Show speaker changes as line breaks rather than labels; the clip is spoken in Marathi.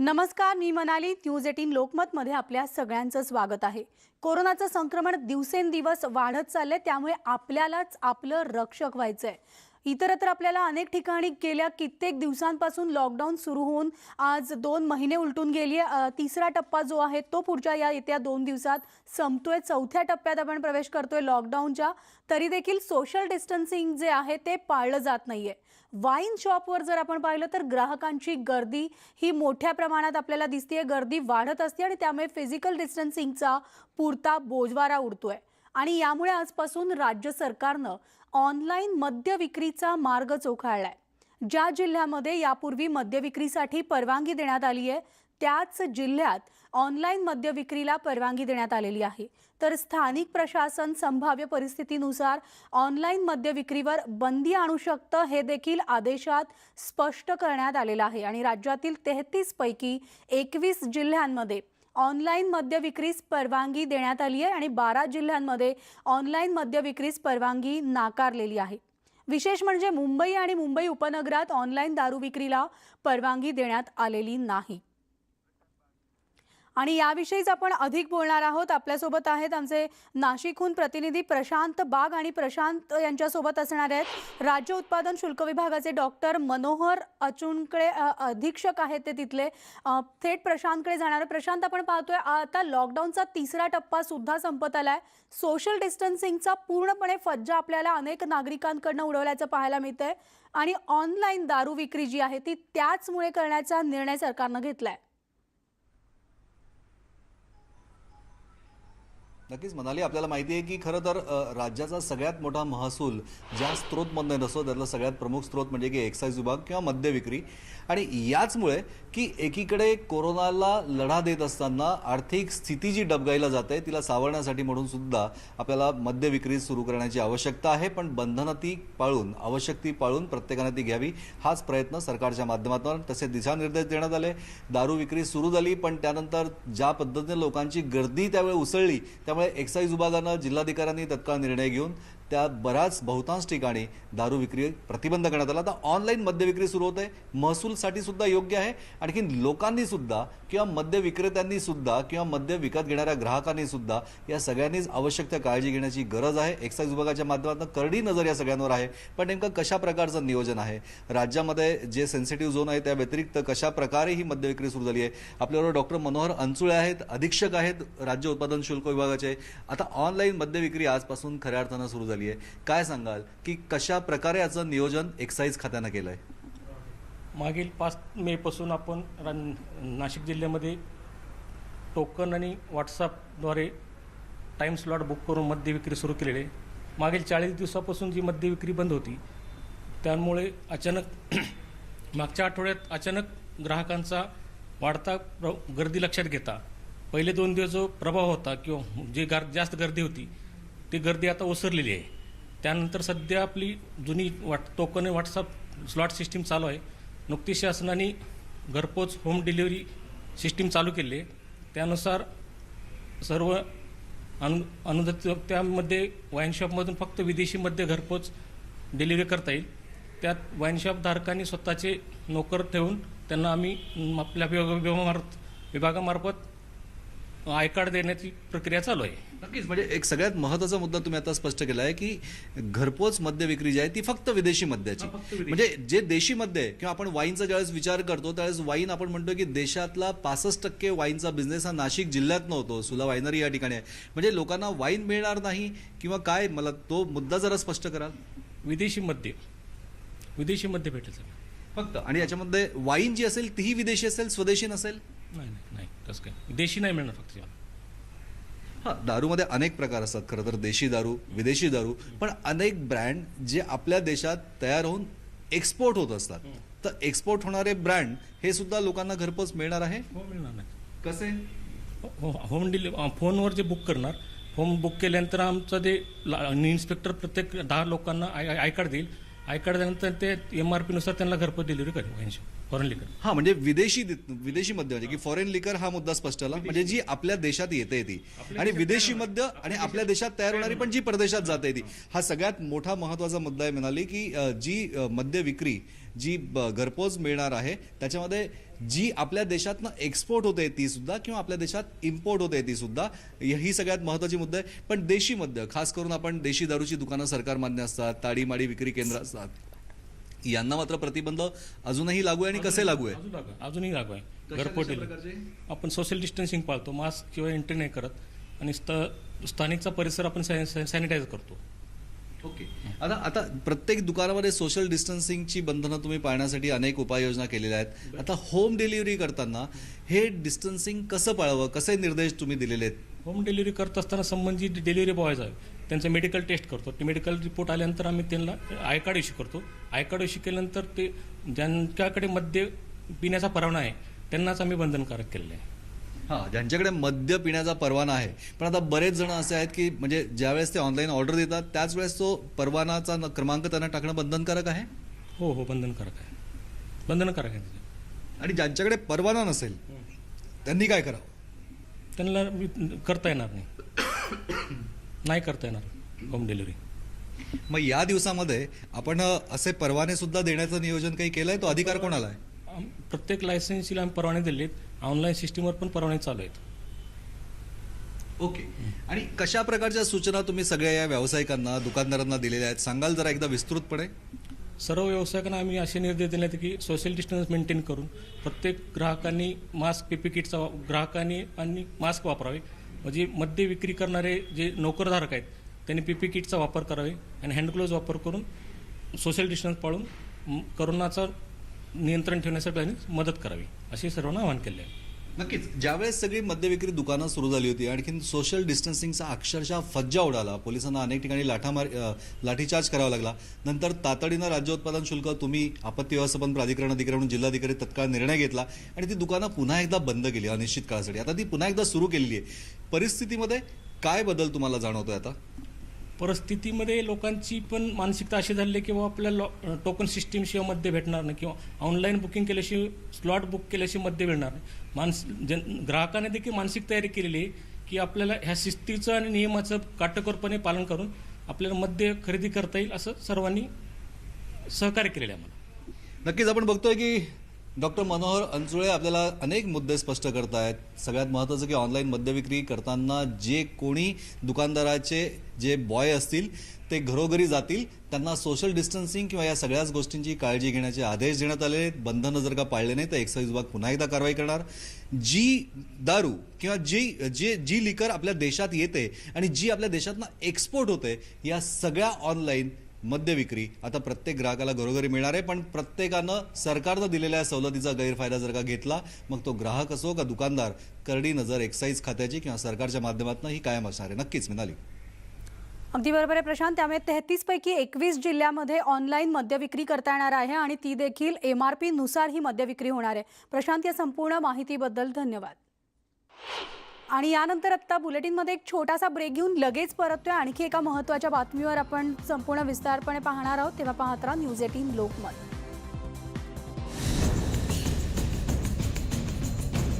नमस्कार मी मनाली. न्यूज एटीन लोकमतमध्ये आपल्या सगळ्यांचं स्वागत आहे. कोरोनाचं संक्रमण दिवसेंदिवस वाढत चाललंय त्यामुळे आपल्यालाच आपलं रक्षक व्हायचंय. इतरत्र आपल्याला अनेक ठिकाणी गेल्या कित्येक दिवसांपासून लॉकडाऊन सुरू होऊन आज दोन महिने उलटून गेली आहे. तिसरा टप्पा जो आहे तो पुढच्या या येत्या दोन दिवसात संपतोय. चौथ्या टप्प्यात आपण प्रवेश करतोय लॉकडाऊनच्या तरी देखील सोशल डिस्टन्सिंग जे आहे ते पाळलं जात नाहीये. वाईन शॉपवर जर आपण पाहिलं तर ग्राहकांची गर्दी ही मोठ्या प्रमाणात आपल्याला दिसतीये. गर्दी वाढत असते आणि त्यामुळे फिजिकल डिस्टन्सिंगचा पुरता बोजवारा उडतोय. आणि यामुळे आजपासून राज्य सरकारनं ऑनलाईन मद्य विक्रीचा मार्ग चोखाळलाय. ज्या जिल्ह्यामध्ये यापूर्वी मद्य विक्रीसाठी परवानगी देण्यात आली आहे त्याच जिल्ह्यात ऑनलाईन मद्य विक्रीला परवानगी देण्यात आलेली आहे. तर स्थानिक प्रशासन संभाव्य परिस्थितीनुसार ऑनलाईन मद्य विक्रीवर बंदी आणू शकतं हे देखील आदेशात स्पष्ट करण्यात आलेलं आहे. आणि राज्यातील तेहतीस पैकी एकवीस जिल्ह्यांमध्ये ऑनलाईन मद्य विक्रीस परवानगी देण्यात आली आहे आणि बारा जिल्ह्यांमध्ये ऑनलाईन मद्य विक्रीस परवानगी नाकारलेली आहे. विशेष म्हणजे मुंबई आणि मुंबई उपनगरात ऑनलाईन दारू विक्रीला परवानगी देण्यात आलेली नाही. आणि याविषयीच आपण अधिक बोलणार आहोत. आपल्यासोबत आहेत आमचे नाशिकहून प्रतिनिधी प्रशांत बाग आणि प्रशांत यांच्यासोबत असणार आहेत राज्य उत्पादन शुल्क विभागाचे डॉक्टर मनोहर अचुनकडे अधीक्षक आहेत ते तिथले. थेट प्रशांतकडे जाणार. प्रशांत आपण पाहतोय आता लॉकडाऊनचा तिसरा टप्पा सुद्धा संपत आलाय. सोशल डिस्टन्सिंगचा पूर्णपणे फज्जा आपल्याला अनेक नागरिकांकडनं उडवल्याचं पाहायला मिळतंय. आणि ऑनलाईन दारू विक्री जी आहे ती त्याचमुळे करण्याचा निर्णय सरकारनं घेतलाय.
नक्कीच म्हणाली आपल्याला माहिती आहे की खरं तर राज्याचा सगळ्यात मोठा महसूल ज्या स्त्रोतमधनं येत असतो त्यातला सगळ्यात प्रमुख स्त्रोत म्हणजे की एक्साईज विभाग किंवा मद्य विक्री. आणि याचमुळे की एकीकडे कोरोनाला लढा देत असताना आर्थिक स्थिती जी डबगाईला जाते तिला सावरण्यासाठी म्हणून सुद्धा आपल्याला मद्य विक्री सुरू करण्याची आवश्यकता आहे. पण बंधनं ती पाळून आवश्यक ती पाळून प्रत्येकाने ती घ्यावी हाच प्रयत्न सरकारच्या माध्यमातून तसे दिशानिर्देश देण्यात आले. दारू विक्री सुरू झाली पण त्यानंतर ज्या पद्धतीने लोकांची गर्दी त्यावेळी उसळली त्यामुळे एक्साईज विभागानं जिल्हाधिकाऱ्यांनी तत्काळ निर्णय घेऊन त्या बऱ्याच बहुतांश ठिकाणी दारू विक्री प्रतिबंध करण्यात आला. आता ऑनलाईन मद्य विक्री सुरू आहे महसूलसाठी सुद्धा योग्य आहे. आणखी लोकांनी सुद्धा किंवा मद्य विक्रेत्यांनी सुद्धा किंवा मद्य विकत घेणाऱ्या ग्राहकांनी सुद्धा या सगळ्यांनीच आवश्यक त्या काळजी घेण्याची गरज आहे. एक्साईज विभागाच्या माध्यमातून करडी नजर या सगळ्यांवर आहे. पण नेमकं कशा प्रकारचं नियोजन आहे? राज्यामध्ये जे सेन्सिटिव्ह झोन आहे त्या व्यतिरिक्त कशा प्रकारे ही मद्य विक्री सुरू झाली आहे? आपल्याबरोबर डॉक्टर मनोहर अंचुळे आहेत अधीक्षक आहेत राज्य उत्पादन शुल्क विभागाचे. आता ऑनलाईन मद्य विक्री आजपासून खऱ्या अर्थानं सुरू झाली आहे. काय सांगाल? की कशा प्रकारे याचं नियोजन एक्साईज खात्यानं केलं आहे
मागील पाच मेपासून आपण रा- नाशिक जिल्ह्यामध्ये टोकन आणि व्हॉट्सअपद्वारे टाईम स्लॉट बुक करून मद्य विक्री सुरू केलेली आहे. मागील चाळीस दिवसापासून जी मद्य विक्री बंद होती त्यामुळे अचानक मागच्या आठवड्यात अचानक ग्राहकांचा वाढता प्र गर्दी लक्षात घेता पहिले दोन दिवस जो प्रभाव होता किंवा जे गार जास्त गर्दी होती ती गर्दी आता ओसरलेली आहे. त्यानंतर सध्या आपली जुनी वाट टोकन व्हॉट्सअप स्लॉट सिस्टीम चालू आहे. नुकतीच शासनाने घरपोच होम डिलिव्हरी सिस्टीम चालू केली आहे. त्यानुसार सर्व अनु अनुदात त्यामध्ये वाईन शॉपमधून फक्त विदेशीमध्ये घरपोच डिलिव्हरी करता येईल. त्यात वाईन शॉप धारकांनी स्वतःचे नोकर ठेवून त्यांना आम्ही आपल्या विभाग- विभागामार्फत विभागामार्फत आय कार्ड देण्याची प्रक्रिया चालू आहे.
नक्कीच म्हणजे एक सगळ्यात महत्त्वाचा मुद्दा तुम्ही आता स्पष्ट केला आहे की घरपोच मद्य विक्री जी आहे ती फक्त विदेशी मद्याची.
हा, फक्त विदेशी.
म्हणजे जे देशी मद्य आहे किंवा आपण वाईनचा ज्यावेळेस विचार करतो त्यावेळेस वाईन आपण म्हणतो की देशातला पासष्ट टक्के वाईनचा बिझनेस हा नाशिक जिल्ह्यात नव्हतो सुला वायनरी या ठिकाणी आहे. म्हणजे लोकांना वाईन मिळणार नाही किंवा काय? मला तो मुद्दा जरा स्पष्ट कराल.
विदेशी मद्य. विदेशी मद्य भेटेल सगळं.
फक्त. आणि याच्यामध्ये वाईन जी असेल तीही विदेशी असेल स्वदेशी नसेल?
नाही नाही नाही तसं काय देशी नाही मिळणार फक्त.
हा दारूमध्ये अनेक प्रकार असतात. खरं तर देशी दारू विदेशी दारू पण अनेक ब्रँड जे आपल्या देशात तयार होऊन एक्सपोर्ट होत असतात. तर एक्सपोर्ट होणारे ब्रँड हे सुद्धा लोकांना घरपोच मिळणार आहे?
हो मिळणार नाही.
कसे?
हो होम डिलिव्ह फोनवर जे बुक करणार होम बुक केल्यानंतर आमचं ते ला- इन्स्पेक्टर प्रत्येक दहा लोकांना आय आय कार्ड देईल. आय कार्ड दिल्यानंतर ते एम आर पीनुसार त्यांना घरपोच डिलिव्हरी करेल फॉरेन लिकर
हा म्हणजे विदेशी विदेशी मद्य म्हणजे की फॉरेन लिकर हा मुद्दा स्पष्ट आला म्हणजे जी आपल्या देशात येते ती. आणि विदेशी मद्य आणि आपल्या देशात तयार होणारी पण जी परदेशात जाते ती. हा सगळ्यात मोठा महत्त्वाचा मुद्दा आहे म्हणाली की जी मद्य विक्री जी घरपोच मिळणार आहे त्याच्यामध्ये जी आपल्या देशातनं एक्सपोर्ट होते ती सुद्धा किंवा आपल्या देशात इम्पोर्ट होते ती सुद्धा ही सगळ्यात महत्वाची मुद्दा आहे. पण देशी मद्य खास करून आपण देशी दारूची दुकानं सरकार मान्य असतात ताडीमाडी विक्री केंद्र असतात. यांना मात्र प्रतिबंध अजूनही लागू आहे आणि कसे लागू आहे?
अजून लागू आहे. अजूनही लागू आहे. डिलिव्हरी आपण सोशल डिस्टन्सिंग पाळतो. मास्क किंवा एंट्री नाही करत. आणि स्थ- स्थानिकचा परिसर आपण सॅनिटाईज करतो.
ओके. आता आता प्रत्येक दुकानामध्ये सोशल डिस्टन्सिंगची बंधनं तुम्ही पाळण्यासाठी अनेक उपाययोजना केलेल्या आहेत. आता होम डिलिव्हरी करताना हे डिस्टन्सिंग कसं पाळावं? कसे निर्देश तुम्ही दिलेले आहेत?
होम डिलिव्हरी करत असताना संबंधित डिलिव्हरी बॉयज आहे त्यांचं मेडिकल टेस्ट करतो. ते मेडिकल रिपोर्ट आल्यानंतर आम्ही त्यांना आय कार्ड इश्यू करतो. आय कार्ड इश्यू केल्यानंतर ते ज्यांच्याकडे मद्य पिण्याचा परवाना आहे त्यांनाच आम्ही बंधनकारक केलेलं आहे.
हां ज्यांच्याकडे मद्य पिण्याचा परवाना आहे. पण आता बरेच जण असे आहेत की म्हणजे ज्यावेळेस ते ऑनलाईन ऑर्डर देतात त्याच वेळेस तो परवानाचा क्रमांक त्यांना टाकणं बंधनकारक आहे?
हो हो बंधनकारक आहे. बंधनकारक आहे.
आणि ज्यांच्याकडे परवाना नसेल त्यांनी काय करावं?
त्यांना करता येणार नाही. नाही करता येणार होम डिलिव्हरी
मग या दिवसामध्ये आपण असे परवाने सुद्धा देण्याचं नियोजन काही केलंय? तो अधिकार कोणाला आहे?
प्रत्येक लायसन्सला आम्ही परवाने दिलेत. ऑनलाईन सिस्टीमवर पण परवाने चालू आहेत.
ओके. आणि कशा प्रकारच्या सूचना तुम्ही सगळ्या या व्यावसायिकांना दुकानदारांना दिलेल्या आहेत? सांगाल जरा एकदा विस्तृतपणे.
सर्व व्यावसायिकांना आम्ही असे निर्देश दिले आहेत की सोशल डिस्टन्स मेंटेन करून प्रत्येक ग्राहकांनी मास्क पीपी किटचा वा- ग्राहकांनी आणि मास्क वापरावे. म्हणजे मद्य विक्री करणारे जे नोकरधारक आहेत त्यांनी पीपी किटचा वापर करावे आणि हँडग्लोव्ज वापर करून सोशल डिस्टन्स पाळून करोनाचं नियंत्रण ठेवण्यासाठी त्यांनी मदत करावी असे सर्वांना आवाहन केले आहे.
नक्कीच. ज्यावेळेस सगळी मद्यविक्री दुकानं सुरू झाली होती आणखीन सोशल डिस्टन्सिंगचा अक्षरशः फज्जा उडाला. पोलिसांना अनेक ठिकाणी लाठामार लाठीचार्ज करावा लागला. नंतर तातडीनं राज्य उत्पादन शुल्क तुम्ही आपत्ती व्यवस्थापन प्राधिकरण अधिकारी म्हणून जिल्हाधिकारी तत्काळ निर्णय घेतला आणि ती दुकानं पुन्हा एकदा बंद केली अनिश्चित काळासाठी. आता ती पुन्हा एकदा सुरू केलेली आहे. परिस्थितीमध्ये काय बदल तुम्हाला जाणवतोय आता?
परिस्थितीमध्ये लोकांची पण मानसिकता अशी झाली आहे की बाबा आपल्याला टोकन सिस्टीमशिवाय मद्य भेटणार नाही. किंवा ऑनलाईन बुकिंग केल्याशिवाय स्लॉट बुक केल्याशिवाय मद्य भेटणार नाही. मानस जन ग्राहकाने देखील मानसिक तयारी केलेली आहे की आपल्याला ह्या शिस्तीचं आणि नियमाचं काटेकोरपणे पालन करून आपल्याला मद्य खरेदी करता येईल असं सर्वांनी सहकार्य केलेलं आहे आम्हाला.
नक्कीच आपण बघतोय की डॉक्टर मनोहर अंचुळे आपल्याला अनेक मुद्दे स्पष्ट करतायत. सगळ्यात महत्त्वाचं की ऑनलाईन मद्यविक्री करताना जे कोणी दुकानदाराचे जे बॉय असतील ते घरोघरी जातील त्यांना सोशल डिस्टन्सिंग किंवा या सगळ्याच गोष्टींची काळजी घेण्याचे आदेश देण्यात आले आहेत. बंधनं जर का पाळले नाही तर एक्साईज विभाग पुन्हा एकदा कारवाई करणार. जी दारू किंवा जी जे जी लिकर आपल्या देशात येते आणि जी आपल्या देशातनं एक्सपोर्ट होते या सगळ्या ऑनलाईन मद्य विक्री. आता प्रत्येक ग्राहकाला घरोघरी मिळणार आहे पण प्रत्येकानं सरकारनं दिलेल्या सवलतीचा गैरफायदा जर का घेतला मग तो ग्राहक असो का दुकानदार करडी नजर एक्साईज खात्याची किंवा सरकारच्या माध्यमातून ही कायम असणार आहे. नक्कीच मिळाली
अगदी बरोबर आहे प्रशांत. त्यामुळे तेहतीस पैकी एकवीस जिल्ह्यामध्ये ऑनलाईन मद्य विक्री करता येणार आहे आणि ती देखील एम आर पी नुसार ही मद्य विक्री होणार आहे. प्रशांत या संपूर्ण माहितीबद्दल धन्यवाद. आणि यानंतर आत्ता बुलेटिनमध्ये एक छोटासा ब्रेक घेऊन लगेच परततोय. आणखी एका महत्त्वाच्या बातमीवर आपण संपूर्ण विस्तारपणे पाहणार आहोत. तेव्हा पाहत राहा न्यूज एटीन लोकमत.